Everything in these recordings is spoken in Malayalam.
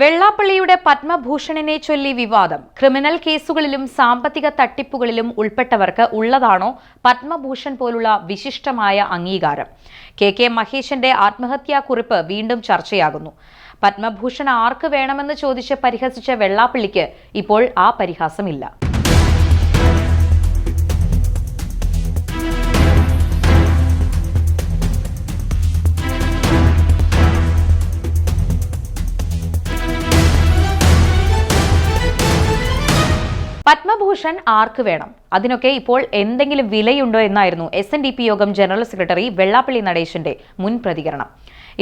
വെള്ളാപ്പള്ളിയുടെ പത്മഭൂഷണിനെ ചൊല്ലി വിവാദം. ക്രിമിനൽ കേസുകളിലും സാമ്പത്തിക തട്ടിപ്പുകളിലും ഉൾപ്പെട്ടവർക്ക് ഉള്ളതാണോ പത്മഭൂഷൺ പോലുള്ള വിശിഷ്ടമായ അംഗീകാരം? കെ കെ മഹേഷിന്റെ ആത്മഹത്യാക്കുറിപ്പ് വീണ്ടും ചർച്ചയാകുന്നു. പത്മഭൂഷൺ ആർക്ക് വേണമെന്ന് ചോദിച്ച് പരിഹസിച്ച വെള്ളാപ്പള്ളിക്ക് ഇപ്പോൾ ആ പരിഹാസമില്ല. പത്മഭൂഷൺ ആർക്ക് വേണം? അതിനൊക്കെ ഇപ്പോൾ എന്തെങ്കിലും വിലയുണ്ടോ എന്നായിരുന്നു എസ് എൻ ഡി പി യോഗം ജനറൽ സെക്രട്ടറി വെള്ളാപ്പള്ളി നടേശന്റെ മുൻ പ്രതികരണം.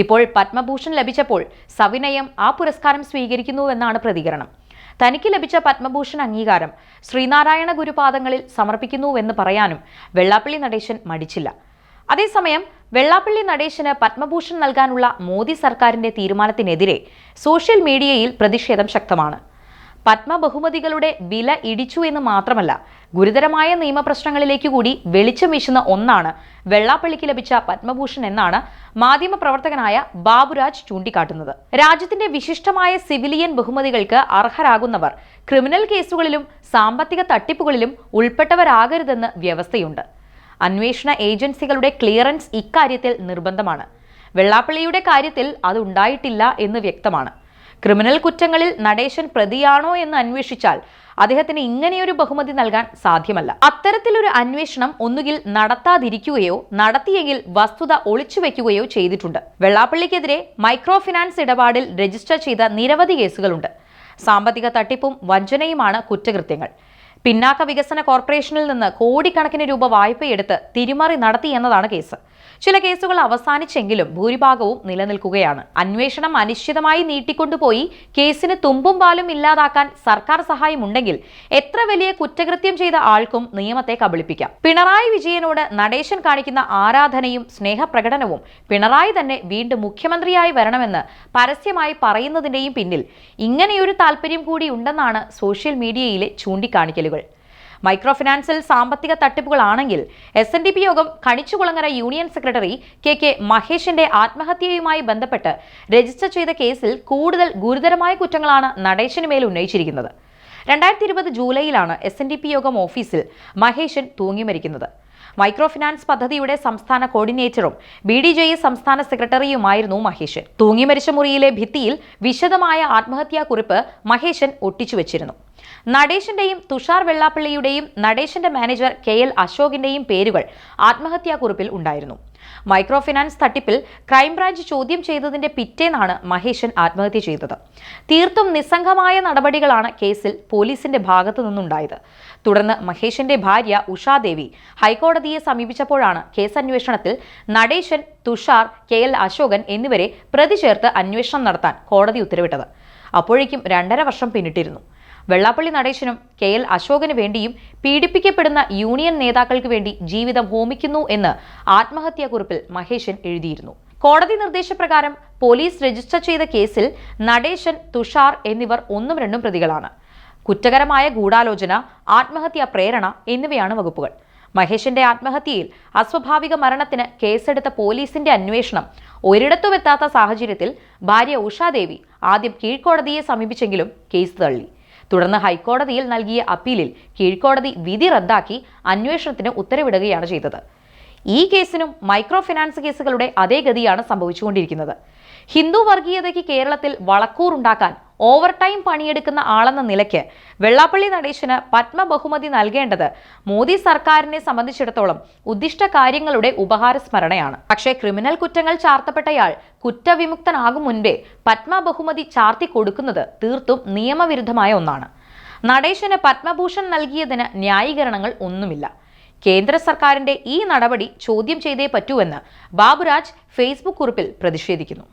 ഇപ്പോൾ പത്മഭൂഷൺ ലഭിച്ചപ്പോൾ സവിനയം ആ പുരസ്കാരം സ്വീകരിക്കുന്നുവെന്നാണ് പ്രതികരണം. തനിക്ക് ലഭിച്ച പത്മഭൂഷൺ അംഗീകാരം ശ്രീനാരായണ ഗുരുപാദങ്ങളിൽ സമർപ്പിക്കുന്നുവെന്ന് പറയാനും വെള്ളാപ്പള്ളി നടേശൻ മടിച്ചില്ല. അതേസമയം വെള്ളാപ്പള്ളി നടേശന് പത്മഭൂഷൺ നൽകാനുള്ള മോദി സർക്കാരിന്റെ തീരുമാനത്തിനെതിരെ സോഷ്യൽ മീഡിയയിൽ പ്രതിഷേധം ശക്തമാണ്. പത്മ ബഹുമതികളുടെ വില ഇടിച്ചു എന്ന് മാത്രമല്ല ഗുരുതരമായ നിയമപ്രശ്നങ്ങളിലേക്ക് കൂടി വെളിച്ചം വീശുന്ന ഒന്നാണ് വെള്ളാപ്പള്ളിക്ക് ലഭിച്ച പത്മഭൂഷൺ എന്നാണ് മാധ്യമപ്രവർത്തകനായ ബാബുരാജ് ചൂണ്ടിക്കാട്ടുന്നത്. രാജ്യത്തിന്റെ വിശിഷ്ടമായ സിവിലിയൻ ബഹുമതികൾക്ക് അർഹരാകുന്നവർ ക്രിമിനൽ കേസുകളിലും സാമ്പത്തിക തട്ടിപ്പുകളിലും ഉൾപ്പെട്ടവരാകരുതെന്ന് വ്യവസ്ഥയുണ്ട്. അന്വേഷണ ഏജൻസികളുടെ ക്ലിയറൻസ് ഇക്കാര്യത്തിൽ നിർബന്ധമാണ്. വെള്ളാപ്പള്ളിയുടെ കാര്യത്തിൽ അതുണ്ടായിട്ടില്ല എന്ന് വ്യക്തമാണ്. ക്രിമിനൽ കുറ്റങ്ങളിൽ നടേശൻ പ്രതിയാണോ എന്ന് അന്വേഷിച്ചാൽ അദ്ദേഹത്തിന് ഇങ്ങനെയൊരു ബഹുമതി നൽകാൻ സാധ്യമല്ല. അത്തരത്തിലൊരു അന്വേഷണം ഒന്നുകിൽ നടത്താതിരിക്കുകയോ നടത്തിയെങ്കിൽ വസ്തുത ഒളിച്ചുവെക്കുകയോ ചെയ്തിട്ടുണ്ട്. വെള്ളാപ്പള്ളിക്കെതിരെ മൈക്രോ ഫിനാൻസ് ഇടപാടിൽ രജിസ്റ്റർ ചെയ്ത നിരവധി കേസുകളുണ്ട്. സാമ്പത്തിക തട്ടിപ്പും വഞ്ചനയുമാണ് കുറ്റകൃത്യങ്ങൾ. പിന്നാക്ക വികസന കോർപ്പറേഷനിൽ നിന്ന് കോടിക്കണക്കിന് രൂപ വായ്പയെടുത്ത് തിരിമറി നടത്തി എന്നതാണ് കേസ്. ചില കേസുകൾ അവസാനിച്ചെങ്കിലും ഭൂരിഭാഗവും നിലനിൽക്കുകയാണ്. അന്വേഷണം അനിശ്ചിതമായി നീട്ടിക്കൊണ്ടുപോയി കേസിന് തുമ്പും പാലും ഇല്ലാതാക്കാൻ സർക്കാർ സഹായമുണ്ടെങ്കിൽ എത്ര വലിയ കുറ്റകൃത്യം ചെയ്ത ആൾക്കും നിയമത്തെ കബളിപ്പിക്കാം. പിണറായി വിജയനോട് നടേശൻ കാണിക്കുന്ന ആരാധനയും സ്നേഹപ്രകടനവും പിണറായി തന്നെ വീണ്ടും മുഖ്യമന്ത്രിയായി വരണമെന്ന് പരസ്യമായി പറയുന്നതിന്റെയും പിന്നിൽ ഇങ്ങനെയൊരു താല്പര്യം കൂടി ഉണ്ടെന്നാണ് സോഷ്യൽ മീഡിയയിലെ ചൂണ്ടിക്കാണിക്കലുകൾ മൈക്രോ ഫിനാൻസിൽ സാമ്പത്തിക തട്ടിപ്പുകളാണെങ്കിൽ എസ് എൻ ഡി പി യോഗം Kanichukulangara union secretary K K മഹേഷിന്റെ ആത്മഹത്യയുമായി ബന്ധപ്പെട്ട് രജിസ്റ്റർ ചെയ്ത കേസിൽ കൂടുതൽ ഗുരുതരമായ കുറ്റങ്ങളാണ് നടേശന് മേൽ ഉന്നയിച്ചിരിക്കുന്നത്. രണ്ടായിരത്തി ഇരുപത് ജൂലൈയിലാണ് എസ് എൻ ഡി പി യോഗം ഓഫീസിൽ മഹേഷൻ തൂങ്ങി മരിക്കുന്നത് മൈക്രോ ഫിനാൻസ് പദ്ധതിയുടെ സംസ്ഥാന കോർഡിനേറ്ററും ബി ഡി ജെ സംസ്ഥാന സെക്രട്ടറിയുമായിരുന്നു മഹേഷൻ തൂങ്ങി മരിച്ച മുറിയിലെ ഭിത്തിയിൽ വിശദമായ ആത്മഹത്യാക്കുറിപ്പ് മഹേഷൻ ഒട്ടിച്ചു വെച്ചിരുന്നു നടേശന്റെയും തുഷാർ വെള്ളാപ്പള്ളിയുടെയും നടേശന്റെ മാനേജർ കെ എൽ അശോകിന്റെയും പേരുകൾ ആത്മഹത്യാക്കുറിപ്പിൽ ഉണ്ടായിരുന്നു. മൈക്രോ ഫിനാൻസ് തട്ടിപ്പിൽ ക്രൈംബ്രാഞ്ച് ചോദ്യം ചെയ്തതിന്റെ പിറ്റേന്നാണ് മഹേശൻ ആത്മഹത്യ ചെയ്തത്. തീർത്തും നിസ്സംഗമായ നടപടികളാണ് കേസിൽ പോലീസിന്റെ ഭാഗത്തു നിന്നുണ്ടായത്. തുടർന്ന് മഹേഷിന്റെ ഭാര്യ ഉഷാദേവി ഹൈക്കോടതിയെ സമീപിച്ചപ്പോഴാണ് കേസ് അന്വേഷണത്തിൽ നടേശൻ തുഷാർ കെ എൽ അശോകൻ എന്നിവരെ പ്രതി ചേർത്ത് അന്വേഷണം നടത്താൻ കോടതി ഉത്തരവിട്ടത്. അപ്പോഴേക്കും രണ്ടര വർഷം പിന്നിട്ടിരുന്നു. വെള്ളാപ്പള്ളി നടേശനും കെ എൽ അശോകന് വേണ്ടിയും പീഡിപ്പിക്കപ്പെടുന്ന യൂണിയൻ നേതാക്കൾക്ക് വേണ്ടി ജീവിതം ഹോമിക്കുന്നു എന്ന് ആത്മഹത്യാക്കുറിപ്പിൽ മഹേശൻ എഴുതിയിരുന്നു. കോടതി നിർദ്ദേശപ്രകാരം പോലീസ് രജിസ്റ്റർ ചെയ്ത കേസിൽ നടേശൻ തുഷാർ എന്നിവർ ഒന്നും രണ്ടും പ്രതികളാണ്. കുറ്റകരമായ ഗൂഢാലോചന ആത്മഹത്യാ പ്രേരണ എന്നിവയാണ് വകുപ്പുകൾ. മഹേഷിന്റെ ആത്മഹത്യയിൽ അസ്വാഭാവിക മരണത്തിന് കേസെടുത്ത പോലീസിന്റെ അന്വേഷണം ഒരിടത്തുമെത്താത്ത സാഹചര്യത്തിൽ ഭാര്യ ഉഷാദേവി ആദ്യം കീഴ്ക്കോടതിയെ സമീപിച്ചെങ്കിലും കേസ് തള്ളി. തുടർന്ന് ഹൈക്കോടതിയിൽ നൽകിയ അപ്പീലിൽ കീഴ്ക്കോടതി വിധി റദ്ദാക്കി അന്വേഷണത്തിന് ഉത്തരവിടുകയാണ് ചെയ്തത്. ഈ കേസിനും മൈക്രോ ഫിനാൻസ് കേസുകളുടെ അതേ ഗതിയാണ് സംഭവിച്ചുകൊണ്ടിരിക്കുന്നത്. ഹിന്ദു വർഗീയതയ്ക്ക് കേരളത്തിൽ വളക്കൂറുണ്ടാക്കാൻ ഓവർ ടൈം പണിയെടുക്കുന്ന ആളെന്ന നിലയ്ക്ക് വെള്ളാപ്പള്ളി നടേശന് പത്മ ബഹുമതി നൽകേണ്ടത് മോദി സർക്കാരിനെ സംബന്ധിച്ചിടത്തോളം ഉദ്ദിഷ്ട കാര്യങ്ങളുടെ ഉപഹാര സ്മരണയാണ് പക്ഷേ ക്രിമിനൽ കുറ്റങ്ങൾ ചാർത്തപ്പെട്ടയാൾ കുറ്റവിമുക്തനാകും മുൻപേ പത്മ ബഹുമതി ചാർത്തി കൊടുക്കുന്നത് തീർത്തും നിയമവിരുദ്ധമായ ഒന്നാണ്. നടേശന് പത്മഭൂഷൺ നൽകിയതിന് ന്യായീകരണങ്ങൾ ഒന്നുമില്ല. കേന്ദ്ര സർക്കാരിന്റെ ഈ നടപടി ചോദ്യം ചെയ്തേ പറ്റൂവെന്ന് ബാബുരാജ് ഫേസ്ബുക്ക് കുറിപ്പിൽ പ്രതിഷേധിക്കുന്നു.